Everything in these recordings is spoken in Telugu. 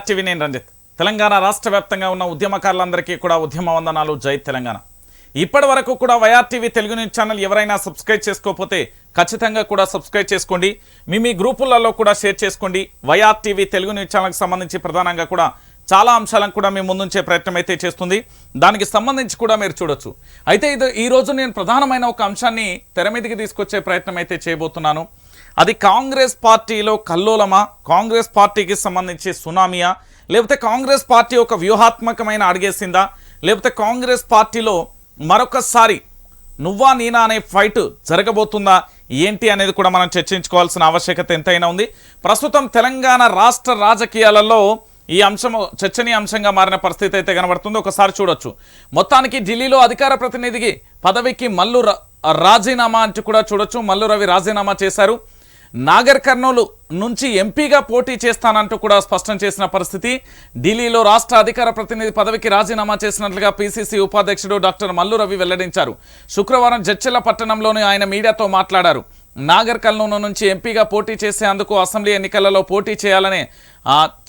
టీవీ నేను రంజిత్. తెలంగాణ రాష్ట్ర వ్యాప్తంగా ఉన్న ఉద్యమకారులందరికీ కూడా ఉద్యమ వందనాలు. జై తెలంగాణ. ఇప్పటి వరకు కూడా YR TV Telugu news channel ఎవరైనా సబ్స్క్రైబ్ చేసుకోకపోతే ఖచ్చితంగా కూడా సబ్స్క్రైబ్ చేసుకోండి. మీ మీ గ్రూపులలో కూడా షేర్ చేసుకోండి. వైఆర్ టీవీ తెలుగు న్యూస్ ఛానల్కి సంబంధించి ప్రధానంగా కూడా చాలా అంశాలను కూడా మేము ముందుంచే ప్రయత్నం అయితే చేస్తుంది. దానికి సంబంధించి కూడా మీరు చూడొచ్చు. అయితే ఇది ఈ రోజు నేను ప్రధానమైన ఒక అంశాన్ని తెర మీదకి తీసుకొచ్చే ప్రయత్నం అయితే చేయబోతున్నాను. అది కాంగ్రెస్ పార్టీలో కల్లోలమా? కాంగ్రెస్ పార్టీకి సంబంధించి సునామియా? లేకపోతే కాంగ్రెస్ పార్టీ ఒక వ్యూహాత్మకమైన అడిగేసిందా? లేకపోతే కాంగ్రెస్ పార్టీలో మరొకసారి నువ్వా నేనా అనే ఫైట్ జరగబోతుందా? ఏంటి అనేది కూడా మనం చర్చించుకోవాల్సిన ఆవశ్యకత ఎంతైనా ఉంది. ప్రస్తుతం తెలంగాణ రాష్ట్ర రాజకీయాలలో ఈ అంశం చర్చనీయాంశంగా మారిన పరిస్థితి అయితే కనబడుతుంది. ఒకసారి చూడొచ్చు. మొత్తానికి ఢిల్లీలో అధికార ప్రతినిధికి పదవికి మల్లు రాజీనామా అంటూ కూడా చూడొచ్చు. మల్లు రవి రాజీనామా చేశారు. నాగర్ కర్నూలు నుంచి ఎంపీగా పోటీ చేస్తానంటూ కూడా స్పష్టం చేసిన పరిస్థితి. ఢిల్లీలో రాష్ట్ర అధికార ప్రతినిధి పదవికి రాజీనామా చేసినట్లుగా పీసీసీ ఉపాధ్యక్షుడు డాక్టర్ మల్లు రవి వెల్లడించారు. శుక్రవారం జడ్చెల పట్టణంలోని ఆయన మీడియాతో మాట్లాడారు. నాగర్ కర్నూలు నుంచి ఎంపీగా పోటీ చేసేందుకు అసెంబ్లీ ఎన్నికలలో పోటీ చేయాలని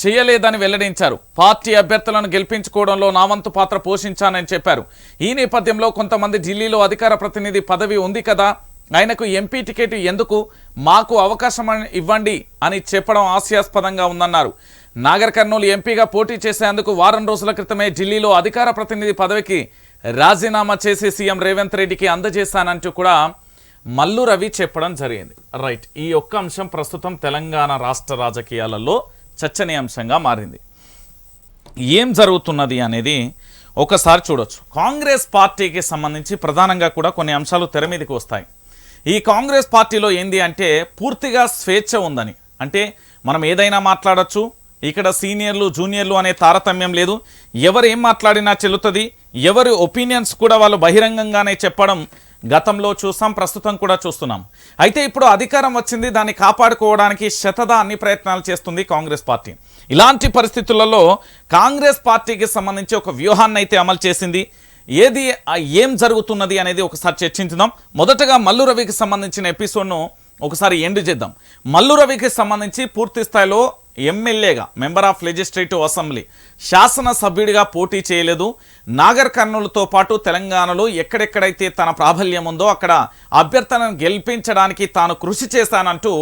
చేయలేదని వెల్లడించారు. పార్టీ అభ్యర్థులను గెలిపించుకోవడంలో నావంతు పాత్ర పోషించానని చెప్పారు. ఈ నేపథ్యంలో కొంతమంది ఢిల్లీలో అధికార ప్రతినిధి పదవి ఉంది కదా ఆయనకు ఎంపీ టికెట్ ఎందుకు? మాకు అవకాశం ఇవ్వండి అని చెప్పడం హాస్యాస్పదంగా ఉందన్నారు. నాగర్ కర్నూలు ఎంపీగా పోటీ చేసేందుకు వారం రోజుల క్రితమే ఢిల్లీలో అధికార ప్రతినిధి పదవికి రాజీనామా చేసి సీఎం రేవంత్ రెడ్డికి అందజేశానంటూ కూడా మల్లు రవి చెప్పడం జరిగింది. రైట్ ఈ ఒక్క అంశం ప్రస్తుతం తెలంగాణ రాష్ట్ర రాజకీయాలలో చర్చనీయాంశంగా మారింది. ఏం జరుగుతున్నది అనేది ఒకసారి చూడొచ్చు. కాంగ్రెస్ పార్టీకి సంబంధించి ప్రధానంగా కూడా కొన్ని అంశాలు తెర మీదకి వస్తాయి. ఈ కాంగ్రెస్ పార్టీలో ఏంది అంటే పూర్తిగా స్వేచ్ఛ ఉందని. అంటే మనం ఏదైనా మాట్లాడొచ్చు ఇక్కడ సీనియర్లు జూనియర్లు అనే తారతమ్యం లేదు. ఎవరు ఏం మాట్లాడినా చెల్లుతుంది. ఎవరి ఒపీనియన్స్ కూడా వాళ్ళు బహిరంగంగానే చెప్పడం గతంలో చూసాం ప్రస్తుతం కూడా చూస్తున్నాం. అయితే ఇప్పుడు అధికారం వచ్చింది దాన్ని కాపాడుకోవడానికి శతద అన్ని ప్రయత్నాలు చేస్తుంది కాంగ్రెస్ పార్టీ. ఇలాంటి పరిస్థితులలో కాంగ్రెస్ పార్టీకి సంబంధించి ఒక వ్యూహాన్ని అయితే అమలు చేసింది. ఏది ఏం జరుగుతున్నది అనేది ఒకసారి చర్చించుదాం. మొదటగా మల్లు రవికి సంబంధించిన ఎపిసోడ్ను ఒకసారి ఎండ్ చేద్దాం. మల్లు రవికి సంబంధించి పూర్తి స్థాయిలో ఎమ్మెల్యేగా మెంబర్ ఆఫ్ లెజిస్లేటివ్ అసెంబ్లీ శాసనసభ్యుడిగా పోటీ చేయలేదు. నాగర్ కర్నూలుతో పాటు తెలంగాణలో ఎక్కడెక్కడైతే తన ప్రాబల్యం ఉందో అక్కడ అభ్యర్థనను గెలిపించడానికి తాను కృషి చేశానంటూ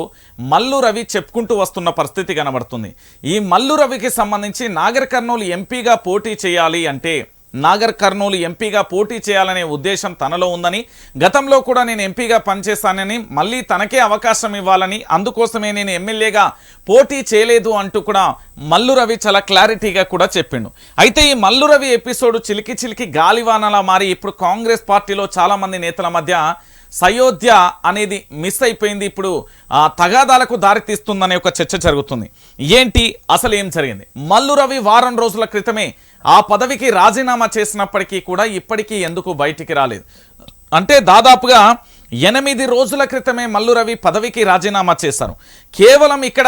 మల్లు రవి చెప్పుకుంటూ వస్తున్న పరిస్థితి కనబడుతుంది. ఈ మల్లు రవికి సంబంధించి నాగర్ కర్నూలు ఎంపీగా పోటీ చేయాలి అంటే నాగర్ కర్నూలు ఎంపీగా పోటీ చేయాలనే ఉద్దేశం తనలో ఉందని గతంలో కూడా నేను ఎంపీగా పనిచేస్తానని మళ్ళీ తనకే అవకాశం ఇవ్వాలని అందుకోసమే నేను ఎమ్మెల్యేగా పోటీ చేయలేదు అంటూ కూడా మల్లు రవి చాలా క్లారిటీగా కూడా చెప్పిండు. అయితే ఈ మల్లు రవి ఎపిసోడ్ చిలికి చిలికి గాలివానలా మారి ఇప్పుడు కాంగ్రెస్ పార్టీలో చాలామంది నేతల మధ్య సయోధ్య అనేది మిస్ అయిపోయింది. ఇప్పుడు ఆ తగాదాలకు దారితీస్తుందనే ఒక చర్చ జరుగుతుంది. ఏంటి? అసలు ఏం జరిగింది? మల్లు రవి వారం రోజుల క్రితమే ఆ పదవికి రాజీనామా చేసినప్పటికీ కూడా ఇప్పటికీ ఎందుకు బయటికి రాలేదు? అంటే దాదాపుగా ఎనిమిది రోజుల క్రితమే మల్లు రవి పదవికి రాజీనామా చేశారు. కేవలం ఇక్కడ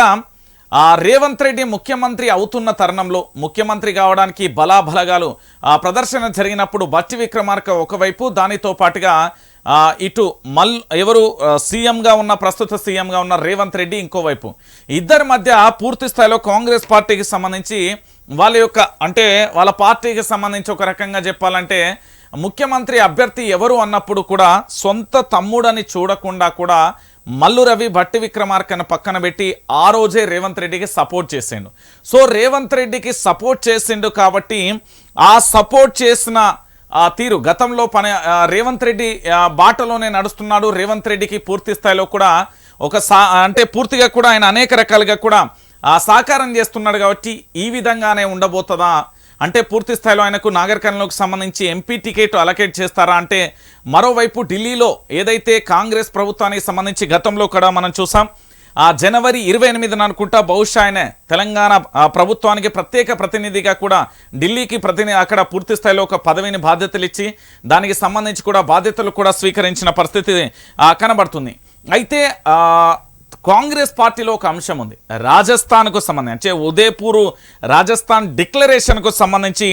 ఆ రేవంత్ రెడ్డి ముఖ్యమంత్రి అవుతున్న తరుణంలో ముఖ్యమంత్రి కావడానికి బలాబలగాలు ఆ ప్రదర్శన జరిగినప్పుడు బట్టి విక్రమార్క ఒకవైపు దానితో పాటుగా ఇటు మల్ ఎవరు సీఎంగా ఉన్న ప్రస్తుత సీఎంగా ఉన్న రేవంత్ రెడ్డి ఇంకోవైపు. ఇద్దరి మధ్య పూర్తి స్థాయిలో కాంగ్రెస్ పార్టీకి సంబంధించి వాళ్ళ యొక్క అంటే వాళ్ళ పార్టీకి సంబంధించి ఒక రకంగా చెప్పాలంటే ముఖ్యమంత్రి అభ్యర్థి ఎవరు అన్నప్పుడు కూడా సొంత తమ్ముడని చూడకుండా కూడా మల్లు రవి భట్టి విక్రమార్కను పక్కన పెట్టి ఆ రోజే రేవంత్ రెడ్డికి సపోర్ట్ చేసిండు. సో రేవంత్ రెడ్డికి సపోర్ట్ చేసిండు కాబట్టి ఆ సపోర్ట్ చేసిన ఆ తీరు గతంలో పని రేవంత్ రెడ్డి బాటలోనే నడుస్తున్నాడు. రేవంత్ రెడ్డికి పూర్తి స్థాయిలో కూడా ఒక సా అంటే పూర్తిగా కూడా ఆయన అనేక రకాలుగా కూడా సాకారం చేస్తున్నాడు కాబట్టి ఈ విధంగానే ఉండబోతుందా? అంటే పూర్తి స్థాయిలో ఆయనకు నాగరికంలోకి సంబంధించి ఎంపీ టికెట్ అలకేట్ చేస్తారా? అంటే మరోవైపు ఢిల్లీలో ఏదైతే కాంగ్రెస్ ప్రభుత్వానికి సంబంధించి గతంలో కూడా మనం చూసాం ఆ జనవరి ఇరవై ఎనిమిదిన అనుకుంటా బహుశా ఆయన తెలంగాణ ప్రభుత్వానికి ప్రత్యేక ప్రతినిధిగా కూడా ఢిల్లీకి ప్రతినిధి అక్కడ పూర్తి స్థాయిలో ఒక పదవిని బాధ్యతలు ఇచ్చి దానికి సంబంధించి కూడా బాధ్యతలు కూడా స్వీకరించిన పరిస్థితి కనబడుతుంది. అయితే కాంగ్రెస్ పార్టీలో ఒక అంశం ఉంది. రాజస్థాన్కు సంబంధించి అంటే ఉదయపూర్ రాజస్థాన్ డిక్లరేషన్కు సంబంధించి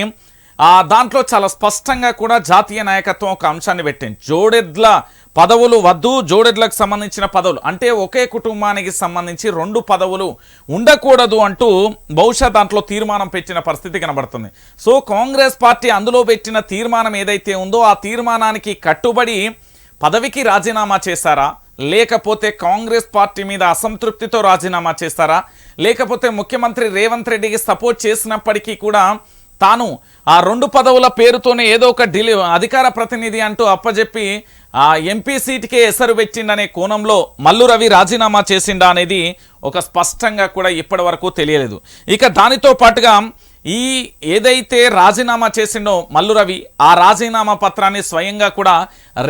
ఆ దాంట్లో చాలా స్పష్టంగా కూడా జాతీయ నాయకత్వం ఒక అంశాన్ని పెట్టింది. జోడెద్ల పదవులు వద్దు జోడెడ్లకు సంబంధించిన పదవులు. అంటే ఒకే కుటుంబానికి సంబంధించి రెండు పదవులు ఉండకూడదు అంటూ బహుశా దాంట్లో తీర్మానం పెట్టిన పరిస్థితి కనబడుతుంది. సో కాంగ్రెస్ పార్టీ అందులో పెట్టిన తీర్మానం ఏదైతే ఉందో ఆ తీర్మానానికి కట్టుబడి పదవికి రాజీనామా చేశారా? లేకపోతే కాంగ్రెస్ పార్టీ మీద అసంతృప్తితో రాజీనామా చేస్తారా? లేకపోతే ముఖ్యమంత్రి రేవంత్ రెడ్డికి సపోర్ట్ చేసినప్పటికీ కూడా తాను ఆ రెండు పదవుల పేరుతోనే ఏదో ఒక ఢిల్లీ అధికార ప్రతినిధి అంటూ అప్పజెప్పి ఆ ఎంపీ సీట్కే ఎసరు పెట్టిండనే కోణంలో మల్లు రవి రాజీనామా చేసిండా అనేది ఒక స్పష్టంగా కూడా ఇప్పటి తెలియలేదు. ఇక దానితో పాటుగా ఈ ఏదైతే రాజీనామా చేసిండో మల్లు రవి ఆ రాజీనామా పత్రాన్ని స్వయంగా కూడా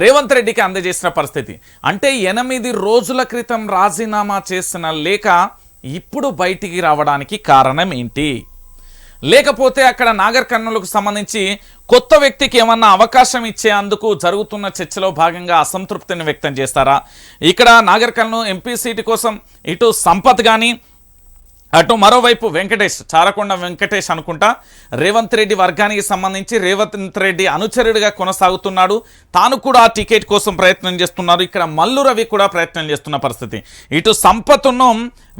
రేవంత్ రెడ్డికి అందజేసిన పరిస్థితి. అంటే ఎనిమిది రోజుల క్రితం రాజీనామా చేసిన లేఖ ఇప్పుడు బయటికి రావడానికి కారణం ఏంటి? లేకపోతే అక్కడ నాగర్ కర్నూలుకు సంబంధించి కొత్త వ్యక్తికి ఏమన్నా అవకాశం ఇచ్చేందుకు జరుగుతున్న చర్చలో భాగంగా అసంతృప్తిని వ్యక్తం చేస్తారా? ఇక్కడ నాగర్ కర్నూలు ఎంపీ సీటు కోసం ఇటు సంపత్ కానీ అటు మరోవైపు వెంకటేష్ చారకొండ వెంకటేష్ అనుకుంటా రేవంత్ రెడ్డి వర్గానికి సంబంధించి రేవంత్ రెడ్డి అనుచరుడిగా కొనసాగుతున్నాడు. తాను కూడా ఆ టికెట్ కోసం ప్రయత్నం చేస్తున్నారు. ఇక్కడ మల్లు రవి కూడా ప్రయత్నం చేస్తున్న పరిస్థితి. ఇటు సంపత్ను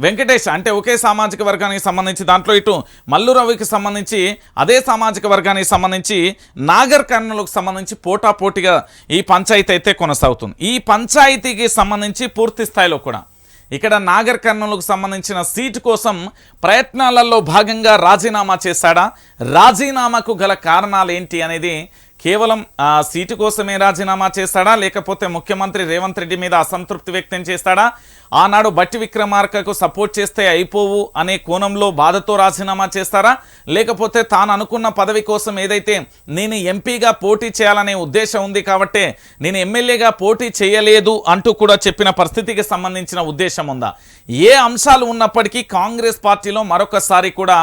వెంకటేష్ అంటే ఒకే సామాజిక వర్గానికి సంబంధించి దాంట్లో ఇటు మల్లు రవికి సంబంధించి అదే సామాజిక వర్గానికి సంబంధించి నాగర్ కర్నూలుకు సంబంధించి పోటాపోటీగా ఈ పంచాయతీ అయితే కొనసాగుతుంది. ఈ పంచాయతీకి సంబంధించి పూర్తి స్థాయిలో కూడా ఇక్కడ నాగర్ కర్నూలుకు సంబంధించిన సీటు కోసం ప్రయత్నాలలో భాగంగా రాజీనామా చేశాడా? రాజీనామాకు గల కారణాలు ఏంటి అనేది కేవలం ఆ సీటు కోసమే రాజీనామా చేస్తాడా? లేకపోతే ముఖ్యమంత్రి రేవంత్ రెడ్డి మీద అసంతృప్తి వ్యక్తం చేస్తాడా? ఆనాడు బట్టి విక్రమార్కకు సపోర్ట్ చేస్తే అయిపోవు అనే కోణంలో బాధతో రాజీనామా చేస్తారా? లేకపోతే తాను అనుకున్న పదవి కోసం ఏదైతే నేను ఎంపీగా పోటీ చేయాలనే ఉద్దేశం ఉంది కాబట్టే నేను ఎమ్మెల్యేగా పోటీ చేయలేదు అంటూ కూడా చెప్పిన పరిస్థితికి సంబంధించిన ఉద్దేశం ఉందా? ఏ అంశాలు ఉన్నప్పటికీ కాంగ్రెస్ పార్టీలో మరొకసారి కూడా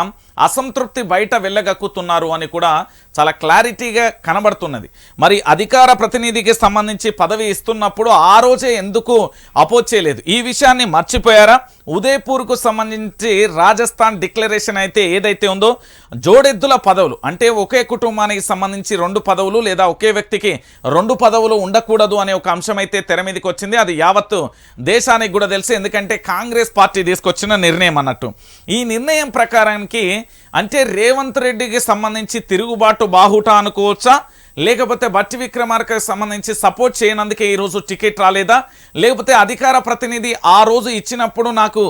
అసంతృప్తి బయట వెళ్ళగక్కుతున్నారు అని కూడా చాలా క్లారిటీగా కనబడుతున్నది. మరి అధికార ప్రతినిధికి సంబంధించి పదవి ఇస్తున్నప్పుడు ఆ రోజే ఎందుకు అపోజ్ చేయలేదు? ఈ విషయాన్ని మర్చిపోయారా? ఉదయపూర్కు సంబంధించి రాజస్థాన్ డిక్లరేషన్ అయితే ఏదైతే ఉందో జోడెద్దుల పదవులు అంటే ఒకే కుటుంబానికి సంబంధించి రెండు పదవులు లేదా ఒకే వ్యక్తికి రెండు పదవులు ఉండకూడదు అనే ఒక అంశం అయితే తెర మీదకి వచ్చింది. అది యావత్తు దేశానికి కూడా తెలుసు. ఎందుకంటే కాంగ్రెస్ పార్టీ తీసుకొచ్చిన నిర్ణయం అన్నట్టు. ఈ నిర్ణయం ప్రకారానికి అంటే రేవంత్ రెడ్డికి సంబంధించి తిరుగుబాటు బాహుట అనుకోవచ్చా? లేకపోతే బట్టి విక్రమార్కకు సంబంధించి సపోర్ట్ చేయనందుకే ఈరోజు టికెట్ రాలేదా? లేకపోతే అధికార ప్రతినిధి ఆ రోజు ఇచ్చినప్పుడు నాకు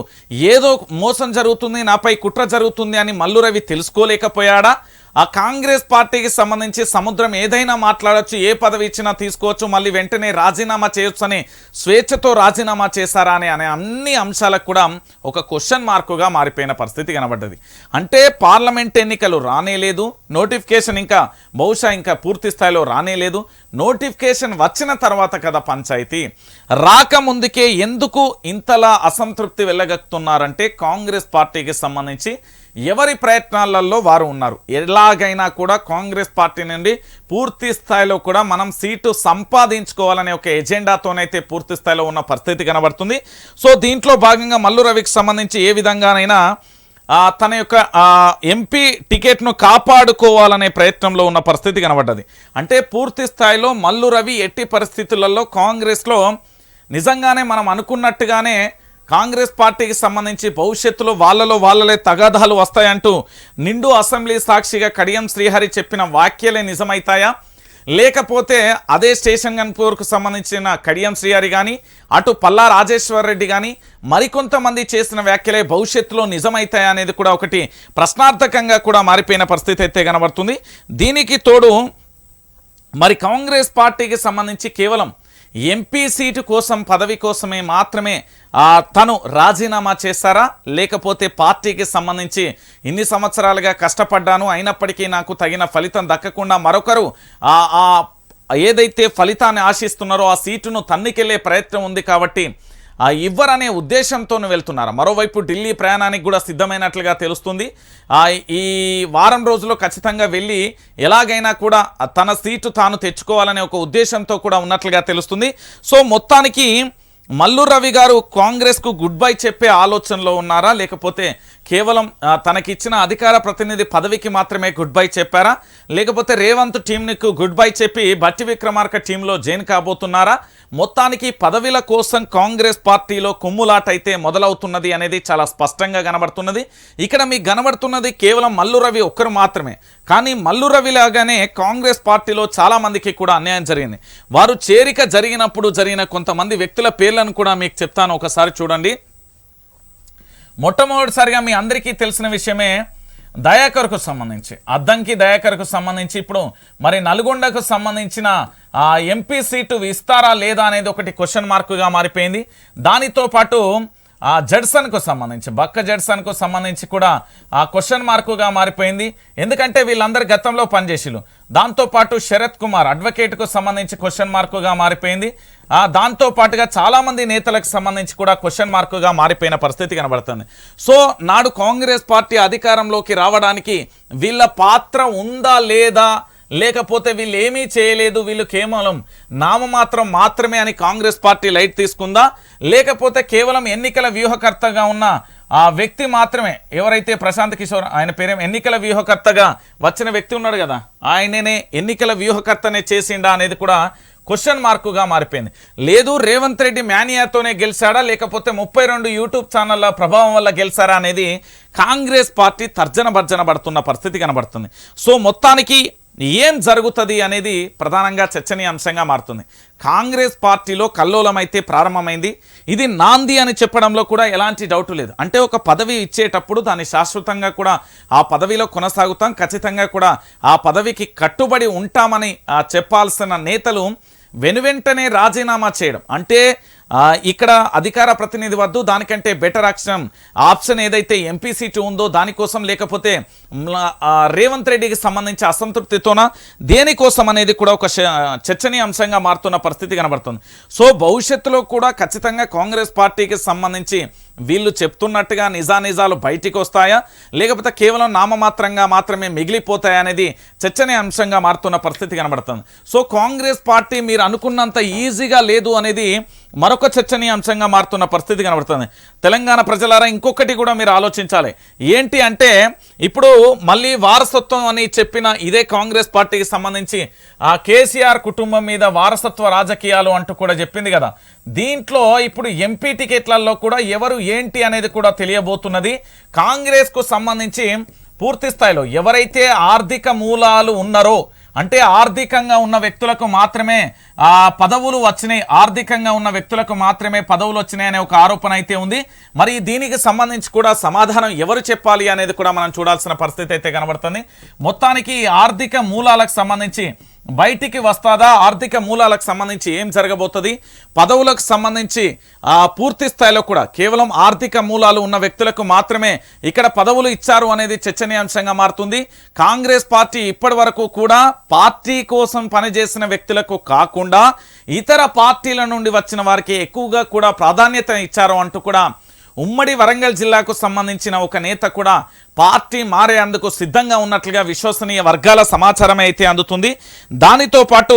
ఏదో మోసం జరుగుతుంది నాపై కుట్ర జరుగుతుంది అని మల్లు రవి తెలుసుకోలేకపోయాడా? ఆ కాంగ్రెస్ పార్టీకి సంబంధించి సముద్రం ఏదైనా మాట్లాడొచ్చు ఏ పదవి ఇచ్చినా తీసుకోవచ్చు మళ్ళీ వెంటనే రాజీనామా చేయొచ్చు అని స్వేచ్ఛతో రాజీనామా చేశారా అని అనే అన్ని అంశాలకు కూడా ఒక క్వశ్చన్ మార్కుగా మారిపోయిన పరిస్థితి కనబడ్డది. అంటే పార్లమెంట్ ఎన్నికలు రానేలేదు నోటిఫికేషన్ ఇంకా బహుశా ఇంకా పూర్తి స్థాయిలో రానేలేదు నోటిఫికేషన్ వచ్చిన తర్వాత కదా పంచాయతీ. రాకముందుకే ఎందుకు ఇంతలా అసంతృప్తి వెళ్ళగక్కుతున్నారంటే కాంగ్రెస్ పార్టీకి సంబంధించి ఎవరి ప్రయత్నాలలో వారు ఉన్నారు? ఎలాగైనా కూడా కాంగ్రెస్ పార్టీ నుండి పూర్తి స్థాయిలో కూడా మనం సీటు సంపాదించుకోవాలనే ఒక ఎజెండాతోనైతే పూర్తి స్థాయిలో ఉన్న పరిస్థితి కనబడుతుంది. సో దీంట్లో భాగంగా మల్లు రవికి సంబంధించి ఏ విధంగానైనా తన యొక్క ఎంపీ టికెట్ను కాపాడుకోవాలనే ప్రయత్నంలో ఉన్న పరిస్థితి కనబడ్డది. అంటే పూర్తి స్థాయిలో మల్లు రవి ఎట్టి పరిస్థితులలో కాంగ్రెస్లో నిజంగానే మనం అనుకున్నట్టుగానే కాంగ్రెస్ పార్టీకి సంబంధించి భవిష్యత్తులో వాళ్ళలో వాళ్ళలే తగాదాలు వస్తాయంటూ నిండు అసెంబ్లీ సాక్షిగా కడియం శ్రీహరి చెప్పిన వాక్యాలే నిజమైతాయా? లేకపోతే అదే స్టేషన్ గన్పూర్కు సంబంధించిన కడియం శ్రీహరి కానీ అటు పల్లా రాజేశ్వర్ రెడ్డి కానీ మరికొంతమంది చేసిన వ్యాఖ్యలే భవిష్యత్తులో నిజమైతాయా అనేది కూడా ఒకటి ప్రశ్నార్థకంగా కూడా మారిపోయిన పరిస్థితి అయితే కనబడుతుంది. దీనికి తోడు మరి కాంగ్రెస్ పార్టీకి సంబంధించి కేవలం ఎంపీ సీటు కోసం పదవి కోసమే మాత్రమే తను రాజీనామా చేస్తారా లేకపోతే పార్టీకి సంబంధించి ఇన్ని సంవత్సరాలుగా కష్టపడ్డాను అయినప్పటికీ నాకు తగిన ఫలితం దక్కకుండా మరొకరు ఆ ఏదైతే ఫలితాన్ని ఆశిస్తున్నారో ఆ సీటును తన్నికెళ్ళే ప్రయత్నం ఉంది కాబట్టి ఇవ్వరనే ఉద్దేశంతో వెళ్తున్నారు. మరోవైపు ఢిల్లీ ప్రయాణానికి కూడా సిద్ధమైనట్లుగా తెలుస్తుంది. ఈ వారం రోజుల్లో ఖచ్చితంగా వెళ్ళి ఎలాగైనా కూడా తన సీటు తాను తెచ్చుకోవాలనే ఒక ఉద్దేశంతో కూడా ఉన్నట్లుగా తెలుస్తుంది. సో మొత్తానికి మల్లు రవి గారు కాంగ్రెస్కు గుడ్ బై చెప్పే ఆలోచనలో ఉన్నారా? లేకపోతే కేవలం తనకిచ్చిన అధికార ప్రతినిధి పదవికి మాత్రమే గుడ్ బై చెప్పారా? లేకపోతే రేవంత్ టీంకు గుడ్ బై చెప్పి బట్టి విక్రమార్క టీంలో జైన్ కాబోతున్నారా? మొత్తానికి పదవిల కోసం కాంగ్రెస్ పార్టీలో కుమ్ములాట అయితే మొదలవుతున్నది అనేది చాలా స్పష్టంగా కనబడుతున్నది. ఇక్కడ మీకు కనబడుతున్నది కేవలం మల్లు రవి ఒక్కరు మాత్రమే. కానీ మల్లు రవి లాగానే కాంగ్రెస్ పార్టీలో చాలామందికి కూడా అన్యాయం జరిగింది. వారు చేరిక జరిగినప్పుడు జరిగిన కొంతమంది వ్యక్తుల పేర్లను కూడా మీకు చెప్తాను ఒకసారి చూడండి. మొట్టమొదటిసారిగా మీ అందరికీ తెలిసిన విషయమే దయాకర్కు సంబంధించి అద్దంకి దయాకర్కు సంబంధించి ఇప్పుడు మరి నల్గొండకు సంబంధించిన ఎంపీ సీటు ఇస్తారా లేదా అనేది ఒకటి క్వశ్చన్ మార్కుగా మారిపోయింది. దానితో పాటు ఆ జడ్సన్కు సంబంధించి బక్క జడ్సన్కు సంబంధించి కూడా ఆ క్వశ్చన్ మార్కుగా మారిపోయింది. ఎందుకంటే వీళ్ళందరూ గతంలో పనిచేసిలు దాంతోపాటు శరత్ కుమార్ అడ్వకేట్కు సంబంధించి క్వశ్చన్ మార్కుగా మారిపోయింది. దాంతో పాటుగా చాలామంది నేతలకు సంబంధించి కూడా క్వశ్చన్ మార్కుగా మారిపోయిన పరిస్థితి కనబడుతుంది. సో నాడు కాంగ్రెస్ పార్టీ అధికారంలోకి రావడానికి వీళ్ళ పాత్ర ఉందా లేదా? లేకపోతే వీళ్ళు ఏమీ చేయలేదు వీళ్ళు కేవలం నామమాత్రం మాత్రమే అని కాంగ్రెస్ పార్టీ లైట్ తీసుకుందా? లేకపోతే కేవలం ఎన్నికల వ్యూహకర్తగా ఉన్న ఆ వ్యక్తి మాత్రమే ఎవరైతే ప్రశాంత్ కిషోర్ ఆయన పేరేం ఎన్నికల వ్యూహకర్తగా వచ్చిన వ్యక్తి ఉన్నాడు కదా ఆయననే ఎన్నికల వ్యూహకర్తనే చేసిండా అనేది కూడా క్వశ్చన్ మార్కుగా మారిపోయింది. లేదు రేవంత్ రెడ్డి మానియాతోనే గెలిచాడా? లేకపోతే ముప్పై రెండు యూట్యూబ్ ఛానళ్ళ ప్రభావం వల్ల గెలిచారా అనేది కాంగ్రెస్ పార్టీ తర్జన భర్జన పడుతున్న పరిస్థితి కనబడుతుంది. సో మొత్తానికి ఏం జరుగుతుంది అనేది ప్రధానంగా చర్చనీయాంశంగా మారుతుంది. కాంగ్రెస్ పార్టీలో కల్లోలమైతే ప్రారంభమైంది. ఇది నాంది అని చెప్పడంలో కూడా ఎలాంటి డౌట్ లేదు. అంటే ఒక పదవి ఇచ్చేటప్పుడు దాన్ని శాశ్వతంగా కూడా ఆ పదవిలో కొనసాగుతాం. ఖచ్చితంగా కూడా ఆ పదవికి కట్టుబడి ఉంటామని ఆ, చెప్పాల్సిన నేతలు వెనువెంటనే రాజీనామా చేయడం. అంటే ఇక్కడ అధికార ప్రతినిధి వద్దు దానికంటే బెటర్ ఆప్షన్ ఆప్షన్ ఏదైతే ఎంపీ సీటు ఉందో దానికోసం లేకపోతే రేవంత్ రెడ్డికి సంబంధించి అసంతృప్తితోన దేనికోసం అనేది కూడా ఒక చర్చనీయాంశంగా మారుతున్న పరిస్థితి కనబడుతుంది. సో భవిష్యత్తులో కూడా ఖచ్చితంగా కాంగ్రెస్ పార్టీకి సంబంధించి వీళ్ళు చెప్తున్నట్టుగా నిజానిజాలు బయటికి వస్తాయా లేకపోతే కేవలం నామమాత్రంగా మాత్రమే మిగిలిపోతాయా అనేది చర్చనీయాంశంగా మారుతున్న పరిస్థితి కనబడుతుంది. సో కాంగ్రెస్ పార్టీ మీరు అనుకున్నంత ఈజీగా లేదు అనేది మరొక చర్చనీయాంశంగా మారుతున్న పరిస్థితి కనబడుతుంది. తెలంగాణ ప్రజలారా ఇంకొకటి కూడా మీరు ఆలోచించాలి. ఏంటి అంటే ఇప్పుడు మళ్ళీ వారసత్వం అని చెప్పిన ఇదే కాంగ్రెస్ పార్టీకి సంబంధించి ఆ కేసీఆర్ కుటుంబం మీద వారసత్వ రాజకీయాలు అంటూ కూడా చెప్పింది కదా. దీంట్లో ఇప్పుడు ఎంపీ టికెట్లలో కూడా ఎవరు ఏంటి అనేది కూడా తెలియబోతున్నది. కాంగ్రెస్కు సంబంధించి పూర్తి స్థాయిలో ఎవరైతే ఆర్థిక మూలాలు ఉన్నారో అంటే ఆర్థికంగా ఉన్న వ్యక్తులకు మాత్రమే ఆ పదవులు వచ్చినాయి. ఆర్థికంగా ఉన్న వ్యక్తులకు మాత్రమే పదవులు వచ్చినాయి అనే ఒక ఆరోపణ అయితే ఉంది. మరి దీనికి సంబంధించి కూడా సమాధానం ఎవరు చెప్పాలి అనేది కూడా మనం చూడాల్సిన పరిస్థితి అయితే కనబడుతుంది. మొత్తానికి ఆర్థిక మూలాలకు సంబంధించి బయటికి వస్తాదా? ఆర్థిక మూలాలకు సంబంధించి ఏం జరగబోతుంది? పదవులకు సంబంధించి పూర్తి స్థాయిలో కూడా కేవలం ఆర్థిక మూలాలు ఉన్న వ్యక్తులకు మాత్రమే ఇక్కడ పదవులు ఇచ్చారు అనేది చర్చనీయాంశంగా మారుతుంది. కాంగ్రెస్ పార్టీ ఇప్పటి కూడా పార్టీ కోసం పనిచేసిన వ్యక్తులకు కాకుండా ఇతర పార్టీల నుండి వచ్చిన వారికి ఎక్కువగా కూడా ప్రాధాన్యత ఇచ్చారు అంటూ కూడా ఉమ్మడి వరంగల్ జిల్లాకు సంబంధించిన ఒక నేత కూడా పార్టీ మారేందుకు సిద్ధంగా ఉన్నట్లుగా విశ్వసనీయ వర్గాల సమాచారం అయితే అందుతుంది. దానితో పాటు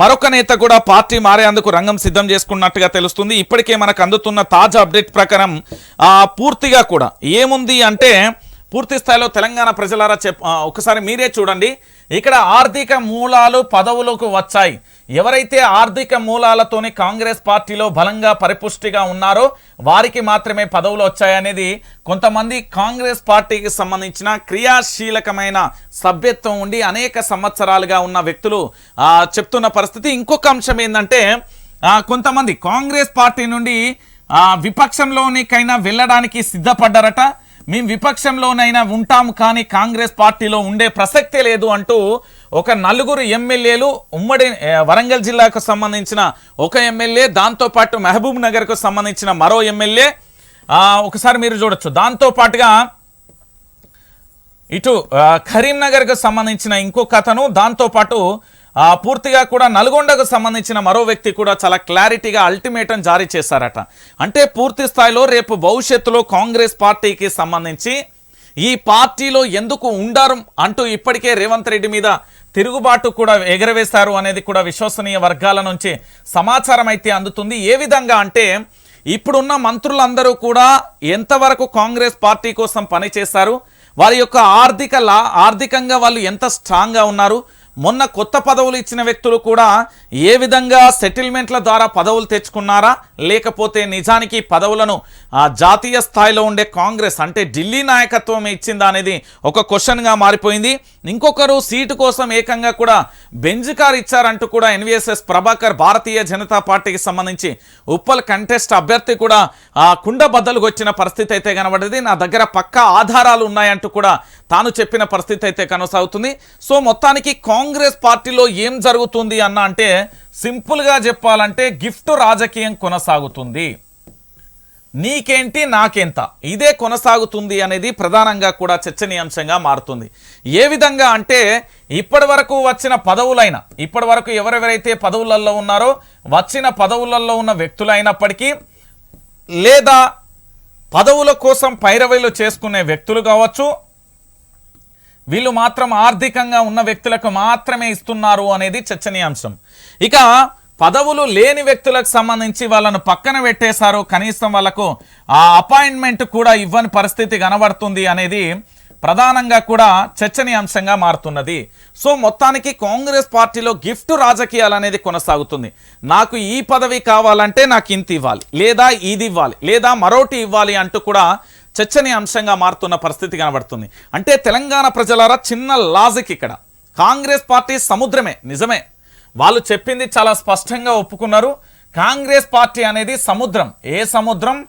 మరొక నేత కూడా పార్టీ మారేందుకు రంగం సిద్ధం చేసుకున్నట్టుగా తెలుస్తుంది. ఇప్పటికే మనకు అందుతున్న తాజా అప్డేట్ ప్రకారం పూర్తిగా కూడా ఏముంది అంటే పూర్తి స్థాయిలో తెలంగాణ ప్రజలారా చెప్ ఒకసారి మీరే చూడండి. ఇక్కడ ఆర్థిక మూలాలు పదవులకు వచ్చాయి. ఎవరైతే ఆర్థిక మూలాలతోనే కాంగ్రెస్ పార్టీలో బలంగా పరిపుష్టిగా ఉన్నారో వారికి మాత్రమే పదవులు వచ్చాయనేది కొంతమంది కాంగ్రెస్ పార్టీకి సంబంధించిన క్రియాశీలకమైన సభ్యత్వం ఉండి అనేక సంవత్సరాలుగా ఉన్న వ్యక్తులు చెప్తున్న పరిస్థితి. ఇంకొక అంశం ఏంటంటే కొంతమంది కాంగ్రెస్ పార్టీ నుండి విపక్షంలోనికైనా వెళ్ళడానికి సిద్ధపడ్డారట. మేము విపక్షంలోనైనా ఉంటాం కానీ కాంగ్రెస్ పార్టీలో ఉండే ప్రసక్తే లేదు అంటూ ఒక నలుగురు ఎమ్మెల్యేలు ఉమ్మడి వరంగల్ జిల్లాకు సంబంధించిన ఒక ఎమ్మెల్యే దాంతోపాటు మహబూబ్ నగర్కు సంబంధించిన మరో ఎమ్మెల్యే. ఒకసారి మీరు చూడొచ్చు. దాంతోపాటుగా ఇటు కరీంనగర్కు సంబంధించిన ఇంకొక అతను దాంతోపాటు పూర్తిగా కూడా నల్గొండకు సంబంధించిన మరో వ్యక్తి కూడా చాలా క్లారిటీగా అల్టిమేటం జారీ చేశారట. అంటే పూర్తి స్థాయిలో రేపు భవిష్యత్తులో కాంగ్రెస్ పార్టీకి సంబంధించి ఈ పార్టీలో ఎందుకు ఉండరు అంటూ ఇప్పటికే రేవంత్ రెడ్డి మీద తిరుగుబాటు కూడా ఎగరవేశారు అనేది కూడా విశ్వసనీయ వర్గాల నుంచి సమాచారం అయితే అందుతుంది. ఏ విధంగా అంటే ఇప్పుడున్న మంత్రులందరూ కూడా ఎంతవరకు కాంగ్రెస్ పార్టీ కోసం పనిచేశారు వారి యొక్క ఆర్థిక లా ఆర్థికంగా వాళ్ళు ఎంత స్ట్రాంగ్గా ఉన్నారు మొన్న కొత్త పదవులు ఇచ్చిన వ్యక్తులు కూడా ఏ విధంగా సెటిల్మెంట్ల ద్వారా పదవులు తెచ్చుకున్నారా? లేకపోతే నిజానికి పదవులను జాతీయ స్థాయిలో ఉండే కాంగ్రెస్ అంటే ఢిల్లీ నాయకత్వం ఇచ్చిందా అనేది ఒక క్వశ్చన్గా మారిపోయింది. ఇంకొకరు సీటు కోసం ఏకంగా కూడా బెంజ్ కార్ ఇచ్చారంటూ కూడా ఎన్విఎస్ఎస్ ప్రభాకర్ భారతీయ జనతా పార్టీకి సంబంధించి ఉప్పల్ కంటెస్ట్ అభ్యర్థి కూడా ఆ కుండ బద్దలుకు వచ్చిన పరిస్థితి అయితే కనబడింది. నా దగ్గర పక్కా ఆధారాలు ఉన్నాయంటూ కూడా తాను చెప్పిన పరిస్థితి అయితే కొనసాగుతుంది. సో మొత్తానికి కాంగ్రెస్ కాంగ్రెస్ పార్టీలో ఏం జరుగుతుంది అన్న అంటే సింపుల్గా చెప్పాలంటే గిఫ్ట్ రాజకీయం కొనసాగుతుంది. నీకేంటి నాకెంత? ఇదే కొనసాగుతుంది అనేది ప్రధానంగా కూడా చర్చనీయాంశంగా మారుతుంది. ఏ విధంగా అంటే ఇప్పటి వరకు వచ్చిన పదవులైన ఇప్పటి వరకు ఎవరెవరైతే పదవులలో ఉన్నారో వచ్చిన పదవులలో ఉన్న వ్యక్తులైనప్పటికీ లేదా పదవుల కోసం పైరవీలు చేసుకునే వ్యక్తులు కావచ్చు వీళ్ళు మాత్రం ఆర్థికంగా ఉన్న వ్యక్తులకు మాత్రమే ఇస్తున్నారు అనేది చర్చనీయాంశం. ఇక పదవులు లేని వ్యక్తులకు సంబంధించి వాళ్ళను పక్కన పెట్టేశారు. కనీసం వాళ్ళకు ఆ అపాయింట్మెంట్ కూడా ఇవ్వని పరిస్థితి కనబడుతుంది అనేది ప్రధానంగా కూడా చర్చనీయాంశంగా మారుతున్నది. సో మొత్తానికి కాంగ్రెస్ పార్టీలో గిఫ్ట్ రాజకీయాలు అనేది కొనసాగుతుంది. నాకు ఈ పదవి కావాలంటే నాకు ఇంత ఇవ్వాలి లేదా ఇది ఇవ్వాలి లేదా మరోటి ఇవ్వాలి అంటూ కూడా చర్చనీయాంశంగా మారుతున్న పరిస్థితి కనబడుతుంది. అంటే తెలంగాణ ప్రజలారా చిన్న లాజిక్ ఇక్కడ. కాంగ్రెస్ పార్టీ సముద్రమే నిజమే. వాళ్ళు చెప్పింది చాలా స్పష్టంగా ఒప్పుకున్నారు. కాంగ్రెస్ పార్టీ అనేది సముద్రం. ఏ సముద్రం?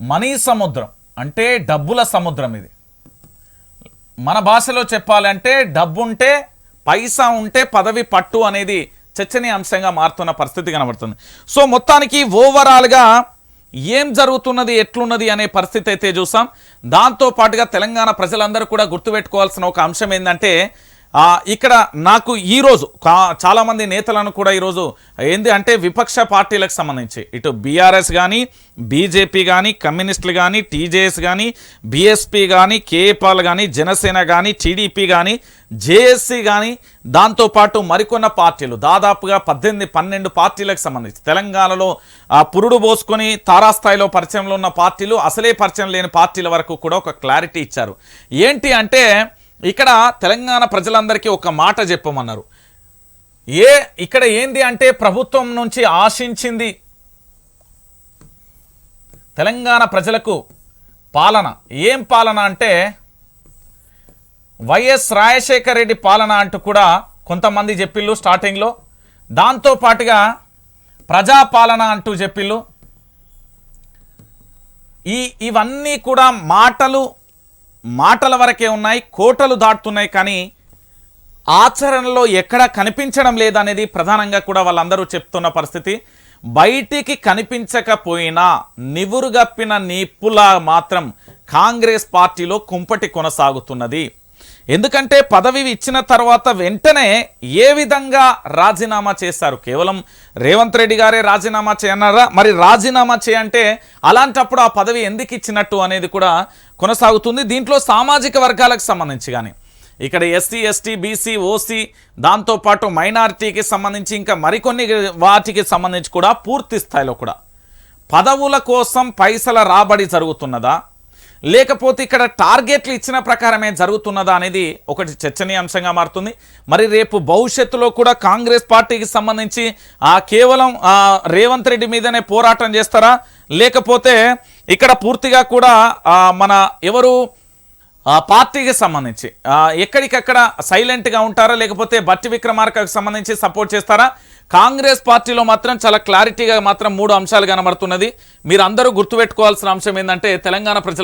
మనీ సముద్రం. అంటే డబ్బుల సముద్రం ఇది. మన భాషలో చెప్పాలంటే డబ్బుంటే పైసా ఉంటే పదవి పట్టు అనేది చర్చనీయాంశంగా మారుతున్న పరిస్థితి కనబడుతుంది. సో మొత్తానికి ఓవరాల్గా ఏం జరుగుతున్నది ఎట్లున్నది అనే పరిస్థితి అయితే చూసాం. దాంతో పాటుగా తెలంగాణ ప్రజలందరూ కూడా గుర్తుపెట్టుకోవాల్సిన ఒక అంశం ఏంటంటే ఇక్కడ నాకు ఈరోజు కా- చాలామంది నేతలను కూడా ఈరోజు ఏంది అంటే విపక్ష పార్టీలకు సంబంధించి. ఇటు బీఆర్ఎస్ కానీ బీజేపీ కానీ కమ్యూనిస్టులు కానీ టీజేఎస్ కానీ బీఎస్పీ కానీ కేఏపాల్ కానీ జనసేన కానీ టీడీపీ కానీ జేఎస్సీ కానీ దాంతోపాటు మరికొన్న పార్టీలు. దాదాపుగా పద్దెనిమిది పన్నెండు పార్టీలకు సంబంధించి. తెలంగాణలో పురుడు పోసుకొని తారాస్థాయిలో పరిచయంలో ఉన్న పార్టీలు అసలే పరిచయం లేని పార్టీల వరకు కూడా ఒక క్లారిటీ ఇచ్చారు. ఏంటి అంటే ఇక్కడ తెలంగాణ ప్రజలందరికీ ఒక మాట చెప్పమన్నారు. ఏ ఇక్కడ ఏంది అంటే ప్రభుత్వం నుంచి ఆశించింది. తెలంగాణ ప్రజలకు పాలన. ఏం పాలన అంటే వైఎస్ రాజశేఖర రెడ్డి పాలన అంటూ కూడా కొంతమంది చెప్పిళ్ళు స్టార్టింగ్లో. దాంతో పాటుగా ప్రజాపాలన అంటూ చెప్పిళ్ళు. ఈ ఇవన్నీ కూడా మాటలు మాటల వరకే ఉన్నాయి కోటలు దాటుతున్నాయి కానీ ఆచరణలో ఎక్కడ కనిపించడం లేదనేది ప్రధానంగా కూడా వాళ్ళందరూ చెప్తున్న పరిస్థితి. బయటికి కనిపించకపోయినా నివురుగప్పిన నిప్పులా మాత్రం కాంగ్రెస్ పార్టీలో కుంపటి కొనసాగుతున్నది. ఎందుకంటే పదవి ఇచ్చిన తర్వాత వెంటనే ఏ విధంగా రాజీనామా చేశారు? కేవలం రేవంత్ రెడ్డి గారే రాజీనామా చేయన్నారా? మరి రాజీనామా చేయంటే అలాంటప్పుడు ఆ పదవి ఎందుకు ఇచ్చినట్టు అనేది కూడా కొనసాగుతుంది. దీంట్లో సామాజిక వర్గాలకు సంబంధించి కానీ ఇక్కడ ఎస్సీ ఎస్టీ బీసీ ఓసీ దాంతోపాటు మైనారిటీకి సంబంధించి ఇంకా మరికొన్ని వాటికి సంబంధించి కూడా పూర్తి స్థాయిలో కూడా. పదవుల కోసం పైసల రాబడి జరుగుతున్నదా? లేకపోతే ఇక్కడ టార్గెట్లు ఇచ్చిన ప్రకారమే జరుగుతున్నదా అనేది ఒకటి చర్చనీయాంశంగా మారుతుంది. మరి రేపు భవిష్యత్తులో కూడా కాంగ్రెస్ పార్టీకి సంబంధించి ఆ కేవలం రేవంత్ రెడ్డి మీదనే పోరాటం చేస్తారా? లేకపోతే ఇక్కడ పూర్తిగా కూడా మన ఎవరు ఆ పార్టీకి సంబంధించి ఎక్కడికక్కడ సైలెంట్గా ఉంటారా లేకపోతే బట్టి విక్రమార్కకు సంబంధించి సపోర్ట్ చేస్తారా? కాంగ్రెస్ పార్టీలో మాత్రం చాలా క్లారిటీగా మాత్రం మూడు అంశాలు కనబడుతున్నది. మీరు అందరూ గుర్తుపెట్టుకోవాల్సిన అంశం ఏంటంటే తెలంగాణ ప్రజలు